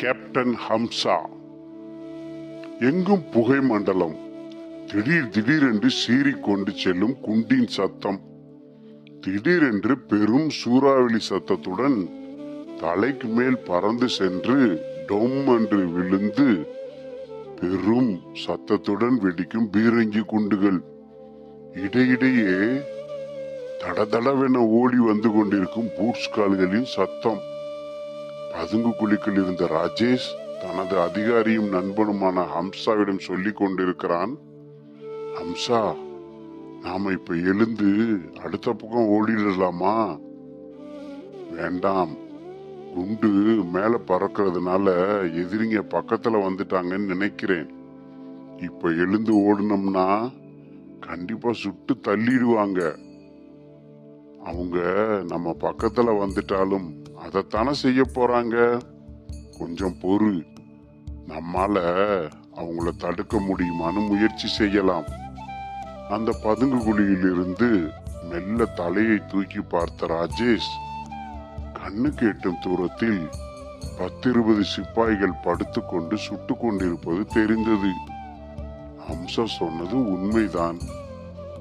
Captain Hamza எங்கும் புகை மண்டலம். திடீர் திடீரென்று சீறிக்கொண்டு செல்லும் குண்டின் சத்தம். திடீரென்று பெரும் சூறாவளி சத்தத்துடன் தலைக்கு மேல் பறந்து சென்று டொம் என்று விழுந்து பெரும் சத்தத்துடன் வெடிக்கும் பீரங்கி குண்டுகள். இடையிடையே தடதடவென ஓடி வந்து கொண்டிருக்கும் பூட்ஸ் கால்களின் சத்தம். பதுங்கு குழிக்குள் இருந்த ராஜேஷ் தனது அதிகாரியும் நண்பனுமான ஹம்சாவிடம் சொல்லிக் கொண்டிருக்கிறான் ஹம்சா நாம இப்ப எழுந்து அடுத்த பக்கம் ஓடிடலாமா? வேண்டாம். குண்டு மேல பறக்கிறதுனால எதிரிங்க பக்கத்துல வந்துட்டாங்கன்னு நினைக்கிறேன். இப்ப எழுந்து ஓடினோம்னா கண்டிப்பா சுட்டு தள்ளிடுவாங்க. அவங்க நம்ம பக்கத்துல வந்துட்டாலும் அதைத்தானே செய்ய போறாங்க? கொஞ்சம் பொறு. நம்மால அவங்கள தடுக்க முடியுமான்னு முயற்சி செய்யலாம். அந்த பதுங்கு குழியிலிருந்து மெல்ல தலையை தூக்கி பார்த்த ராஜேஷ் கண்ணுக்கு எட்டும் தூரத்தில் பத்திருபது சிப்பாய்கள் படுத்துக்கொண்டு சுட்டு கொண்டிருப்பது தெரிந்தது. ஹம்சா சொன்னது உண்மைதான்.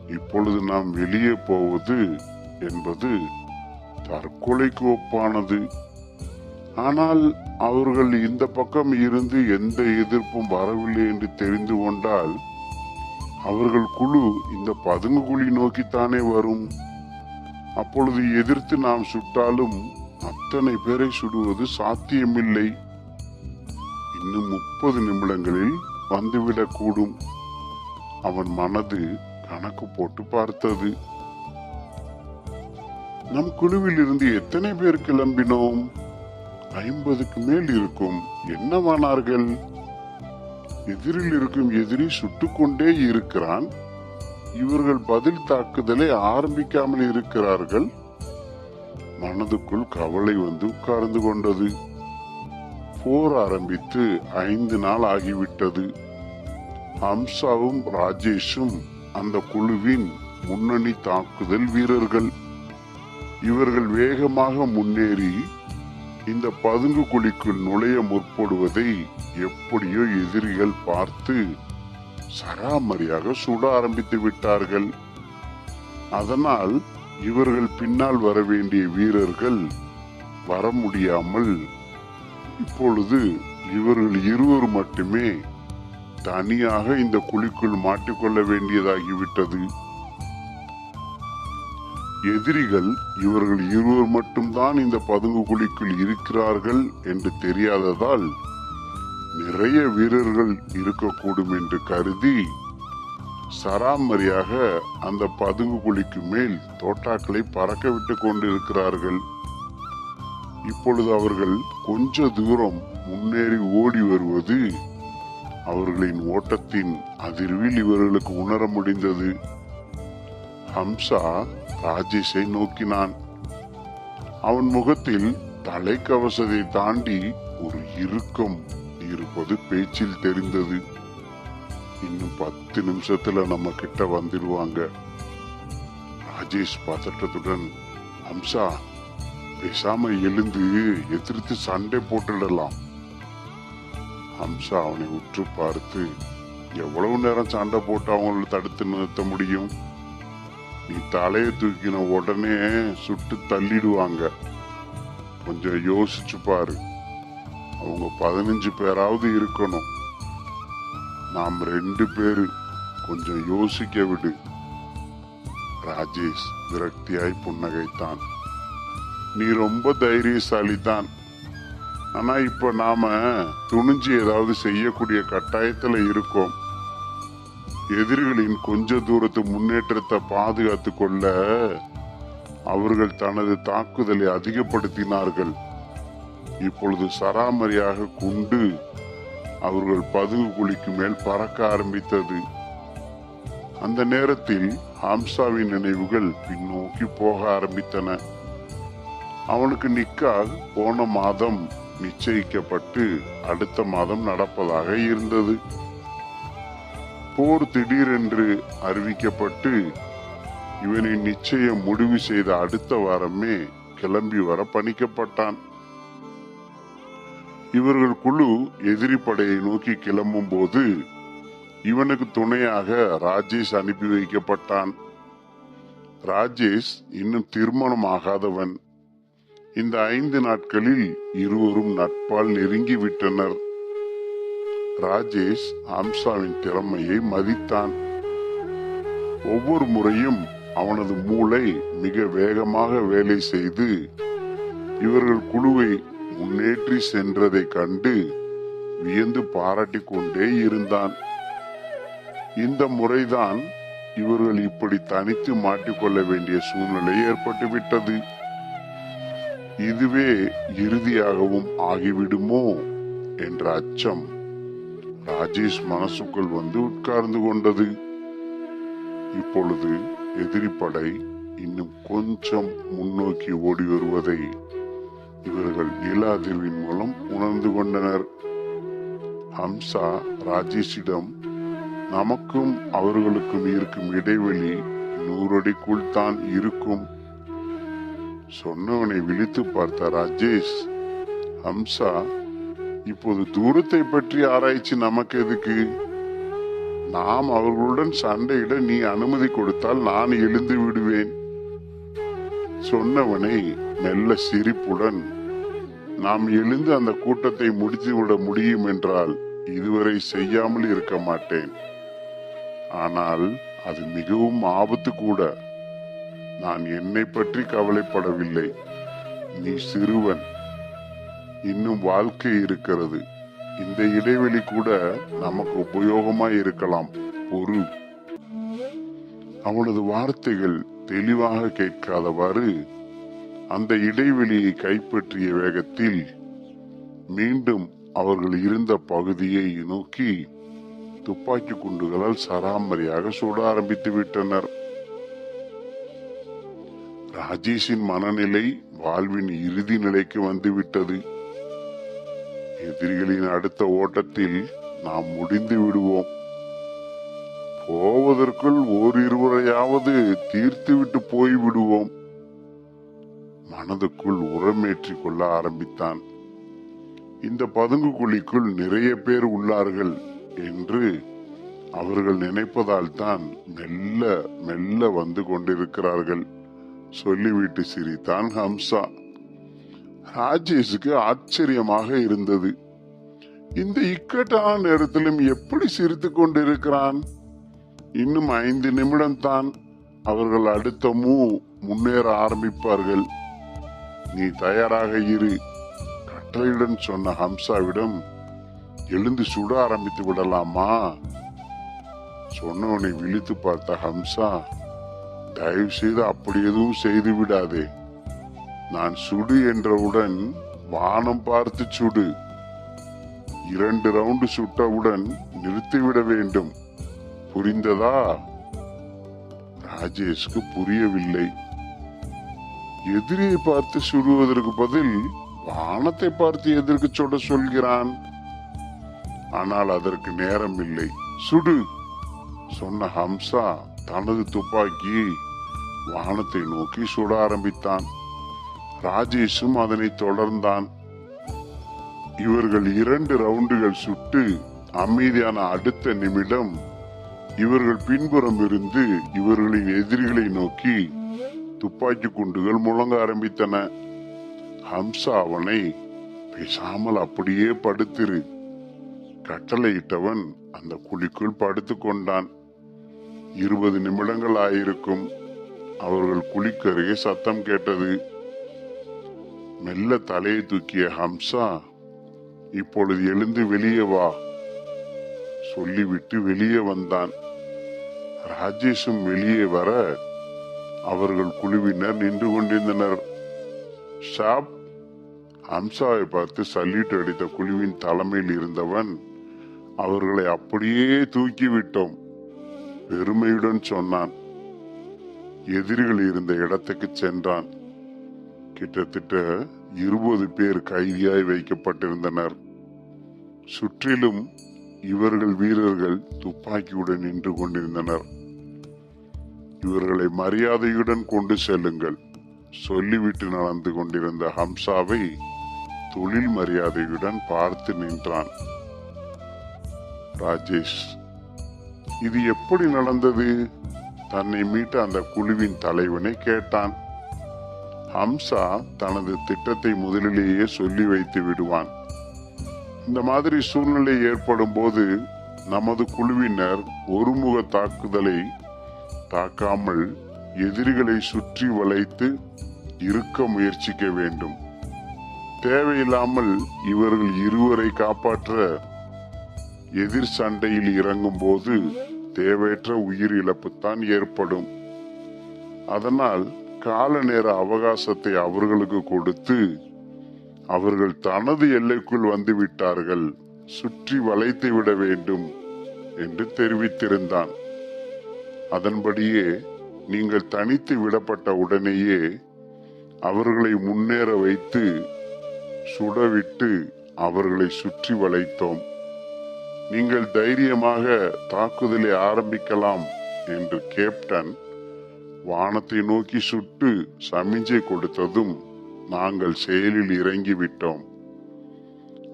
இப்பொழுது நாம் வெளியே போவது என்பது தற்கொலைக்கு ஒப்பானது ஆனால் அவர்கள் இந்த பக்கம் இருந்து எந்த எதிர்ப்பும் வரவில்லை என்று தெரிந்து கொண்டால் அவர்கள் குழு இந்த பதுங்கு குழி நோக்கித்தானே வரும். அப்பொழுது எதிர்த்து நாம் சுட்டாலும் அத்தனை பேரை சுடுவது சாத்தியமில்லை. இன்னும் முப்பது நிமிடங்களில் வந்துவிடக்கூடும். அவன் மனது கணக்கு போட்டு பார்த்தது. நம் குழுவில் இருந்து எத்தனை பேர் கிளம்பினோம்? ஐம்பதுக்கு மேல் இருக்கும் என்னவானார்கள்? எதிரில் இருக்கும் எதிரி சுட்டுக்கொண்டே இருக்கிறான். இவர்கள் பதில் தாக்குதலை ஆரம்பிக்காமல் இருக்கிறார்கள். மனதுக்குள் கவலை வந்து உட்கார்ந்து கொண்டது. போர் ஆரம்பித்து ஐந்து நாள் ஆகிவிட்டது. ஹம்சாவும் ராஜேஷும் அந்த குழுவின் முன்னணி தாக்குதல் வீரர்கள். இவர்கள் வேகமாக முன்னேறி இந்த பதுங்கு குழிக்குள் நுழைய முற்படுவதை எப்படியோ எதிரிகள் பார்த்து சராமரியாக சுட ஆரம்பித்து விட்டார்கள். அதனால் இவர்கள் பின்னால் வர வேண்டிய வீரர்கள் வர முடியாமல் இப்பொழுது இவர்கள் இருவர் மட்டுமே தனியாக இந்த குழிக்குள் மாட்டிக்கொள்ள வேண்டியதாகிவிட்டது. எதிரிகள் இவர்கள் இருவர் மட்டும்தான் இந்த பதுங்கு குழிக்குள் இருக்கிறார்கள் என்று தெரியாததால் நிறைய வீரர்கள் இருக்கக்கூடும் என்று கருதி சராமரியாக அந்த பதுங்கு குழிக்கு மேல் தோட்டாக்களை பறக்க விட்டு கொண்டிருக்கிறார்கள். இப்பொழுது அவர்கள் கொஞ்ச தூரம் முன்னேறி ஓடி வருவது அவர்களின் ஓட்டத்தின் அதிர்வில் இவர்களுக்கு உணர முடிந்தது. ஹம்சா ராஜேஷை நோக்கினான். அவன் முகத்தில் தலைக்கவசத்தை தாண்டி ஒரு இறுக்கம் இருப்பது பேச்சில் தெரிந்தது. இன்னும் பத்து நிமிஷத்துல நம்ம கிட்ட வந்துடுவாங்க ராஜேஷ் பதட்டத்துடன் அம்சா பேசாம எழுந்து எதிர்த்து சண்டை போட்டுடலாம். அம்சா அவனை உற்று பார்த்து எவ்வளவு நேரம் சண்டை போட்டு அவங்களை தடுத்து நிறுத்த முடியும்? நீ தலையை தூக்கின உடனே சுட்டு தள்ளிடுவாங்க. கொஞ்சம் யோசிச்சு பாரு. அவங்க பதினஞ்சு பேராவது இருக்கணும். நாம் ரெண்டு பேரு கொஞ்சம் யோசிக்க விடு. ராஜேஷ் விரக்தியாய் புன்னகைத்தான். நீ ரொம்ப தைரியசாலி தான். ஆனா இப்ப நாம துணிஞ்சு ஏதாவது செய்யக்கூடிய கட்டாயத்துல இருக்கோம். எதிரிகளின் கொஞ்ச தூரத்து முன்னேற்றத்தை பாதுகாத்து கொள்ள அவர்கள் தனது தாக்குதலை அதிகப்படுத்தினார்கள். இப்பொழுது சராமரியாக குண்டு அவர்கள் பதுங்கு குழிக்கு மேல் பறக்க ஆரம்பித்தது. அந்த நேரத்தில் ஹம்சாவின் நினைவுகள் பின்னோக்கி போக ஆரம்பித்தன. அவனுக்கு நிக்காக போன மாதம் நிச்சயிக்கப்பட்டு அடுத்த மாதம் நடப்பதாக இருந்தது. போர் திடீரென்று அறிவிக்கப்பட்டு இவனை நிச்சயம் முடிவு செய்த அடுத்த வாரமே கிளம்பி வர பணிக்கப்பட்டான். இவர்கள் குழு எதிரி படையை நோக்கி கிளம்பும் போது இவனுக்கு துணையாக ராஜேஷ் அனுப்பி வைக்கப்பட்டான். ராஜேஷ் இன்னும் திருமணம் ஆகாதவன் இந்த ஐந்து நாட்களில் இருவரும் நட்பால் நெருங்கி விட்டனர் ராஜேஷ் ஹம்சாவின் திறமையை மதித்தான். ஒவ்வொரு முறையும் அவனது மூளை மிக வேகமாக வேலை செய்து இவர்கள் குழுவை முன்னேற்றி சென்றதை கண்டு வியந்து பாராட்டிக் கொண்டே இருந்தான். இந்த முறைதான் இவர்கள் இப்படி தனித்து மாட்டிக்கொள்ள வேண்டிய சூழ்நிலை ஏற்பட்டுவிட்டது. இதுவே இறுதியாகவும் ஆகிவிடுமோ என்ற அச்சம். ராஜேஷ் மனசுக்குள் வந்து உட்கார்ந்து கொண்டது. இப்பொழுது எதிரிப்படை இன்னும் கொஞ்சம் முன்னோக்கி ஓடி வருவதை இவர்கள் நில அதிர்வின் மூலம் உணர்ந்து கொண்டனர். ஹம்சா ராஜேஷிடம் நமக்கும் அவர்களுக்கும் இருக்கும் இடைவெளி நூறடிக்குள் தான் இருக்கும். சொன்னவனை விழித்து பார்த்த ராஜேஷ் ஹம்சா இப்போது தூரத்தை பற்றி ஆராய்ச்சி நமக்கு எதுக்கு? நாம் அவர்களுடன் சண்டையிட நீ அனுமதி கொடுத்தால் நான் எழுந்து விடுவேன். சொன்னவனை மெல்ல சிரிப்புடன் நாம் எழுந்து அந்த கூட்டத்தை முடித்துவிட முடியும் என்றால் இதுவரை செய்யாமல் இருக்க மாட்டேன். ஆனால் அது மிகவும் ஆபத்து கூட. நான் என்னை பற்றி கவலைப்படவில்லை. நீ சிறுவன். இன்னும் வாழ்க்கை இருக்கிறது. இந்த இடைவெளி கூட நமக்கு உபயோகமா இருக்கலாம். பொறு அவனது வார்த்தைகள் தெளிவாக கேட்காதவாறு அந்த இடைவெளியை கைப்பற்றிய வேகத்தில் மீண்டும் அவர்கள் இருந்த பகுதியை நோக்கி துப்பாக்கி குண்டுகளால் சராமரியாக சுட ஆரம்பித்து விட்டனர். ராஜேஷின் மனநிலை வாழ்வின் இறுதி நிலைக்கு வந்துவிட்டது எதிரிகளின் அடுத்த ஓட்டத்தில் நாம் முடிந்து விடுவோம். போவதற்குள் ஓரிருவரையாவது தீர்த்துவிட்டு போய் விடுவோம் மனதுக்குள் உரமேற்றிக் கொள்ள ஆரம்பித்தான். இந்த பதுங்கு குழிக்குள் நிறைய பேர் உள்ளார்கள் என்று அவர்கள் நினைப்பதால் தான் மெல்ல மெல்ல வந்து கொண்டிருக்கிறார்கள். சொல்லிவிட்டு சிரித்தான் ஹம்சா. ராஜேஷுக்கு ஆச்சரியமாக இருந்தது. இந்த இக்கட்டான நேரத்திலும் எப்படி சிரித்து கொண்டிருக்கிறான்? இன்னும் ஐந்து நிமிடம் தான் அவர்கள் அடுத்த மூ முன்னேற ஆரம்பிப்பார்கள். நீ தயாராக இரு கட்டளையுடன் சொன்ன ஹம்சாவிடம் எழுந்து சுட ஆரம்பித்து விடலாமா? சொன்னவனை விழித்து பார்த்த ஹம்சா தயவு செய்து அப்படி எதுவும் செய்து விடாதே. நான் சுடு என்றவுடன் வானம் பார்த்து சுடு. இரண்டு ரவுண்டு சுட்டவுடன் நிறுத்திவிட வேண்டும். புரிந்ததா? ராஜேஷ்க்கு புரியவில்லை. எதிரியை பார்த்து சுடுவதற்கு பதில் வானத்தை பார்த்து எதற்கு சுட சொல்கிறான். ஆனால் அதற்கு நேரம் இல்லை சுடு! சொன்ன ஹம்சா தனது துப்பாக்கி வானத்தை நோக்கி சுட ஆரம்பித்தான். ராஜேஷும் அதனை தொடர்ந்தான். இவர்கள் இரண்டு ரவுண்டுகள் சுட்டு அமைதியான அடுத்த நிமிடம் இவர்கள் பின்புறம் இருந்து இவர்களின் எதிரிகளை நோக்கி துப்பாக்கி குண்டுகள் முழங்க ஆரம்பித்தன. ஹம்சா அவனை பேசாமல் அப்படியே படுத்திரு. கட்டளையிட்டவன் அந்த குழிக்குள் படுத்துக்கொண்டான் இருபது நிமிடங்கள் ஆயிருக்கும். அவர்கள் குழிக்கருகே சத்தம் கேட்டது. மெல்ல தலையை தூக்கிய ஹம்சா இப்பொழுது எழுந்து வெளியே வா சொல்லிவிட்டு வெளியே வந்தான். ராஜேஷும் வெளியே வர அவர்கள் குழுவினர் நின்று கொண்டிருந்தனர். ஷாப் ஹம்சாவை பார்த்து சல்யூட் அடித்த குழுவின் தலைமையில் இருந்தவன் அவர்களை அப்படியே தூக்கிவிட்டோம் பெருமையுடன் சொன்னான். எதிரிகள் இருந்த இடத்துக்கு சென்றான். கிட்டத்தட்ட இருபது பேர் கைதியாய் வைக்கப்பட்டிருந்தனர். சுற்றிலும் இவர்கள் வீரர்கள் துப்பாக்கியுடன் நின்று கொண்டிருந்தனர். இவர்களை மரியாதையுடன் கொண்டு செல்லுங்கள். சொல்லிவிட்டு நடந்து கொண்டிருந்த ஹம்சாவை தொழில் மரியாதையுடன் பார்த்து நின்றான். ராஜேஷ் இது எப்படி நடந்தது? தன்னை மீட்ட அந்த குழுவின் தலைவனை கேட்டான். ஹம்சா தனது திட்டத்தை முதலிலேயே சொல்லி வைத்து விடுவான். இந்த மாதிரி சூழ்நிலை ஏற்படும் போது நமது குழுவினர் ஒருமுக தாக்குதலை தாக்காமல் எதிரிகளை சுற்றி வளைத்து இருக்க முயற்சிக்க வேண்டும். தேவையில்லாமல் இவர்கள் இருவரை காப்பாற்ற எதிர் சண்டையில் இறங்கும் போது தேவையற்ற உயிர் இழப்புத்தான் ஏற்படும். அதனால் கால நேர அவகாசத்தை அவர்களுக்கு கொடுத்து அவர்கள் தனது எல்லைக்குள் வந்து விட்டார்கள் சுற்றி வளைத்து விட வேண்டும் என்று தெரிவித்திருந்தான். அதன்படியே நீங்கள் தனித்து விடப்பட்ட உடனேயே அவர்களை முன்னேற வைத்து சுடவிட்டு அவர்களை சுற்றி வளைத்தோம். நீங்கள் தைரியமாக தாக்குதலை ஆரம்பிக்கலாம் என்று கேப்டன் வானத்தை நோக்கி சுட்டு சமிஞ்சை கொடுத்ததும் நாங்கள் செயலில் இறங்கிவிட்டோம்.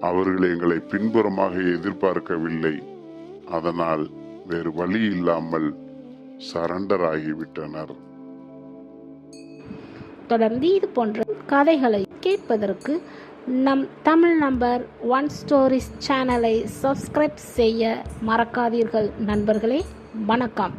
அவர்கள் எங்களை பின்புறமாக எதிர்பார்க்கவில்லை. அதனால் வேறு வழி இல்லாமல் சரண்டர் ஆகிவிட்டனர் தொடர்ந்து இது போன்ற கதைகளை கேட்பதற்கு நம் தமிழ் நம்பர் ஒன் ஸ்டோரிஸ் சேனலை சப்ஸ்கிரைப் செய்ய மறக்காதீர்கள் நண்பர்களே. வணக்கம்.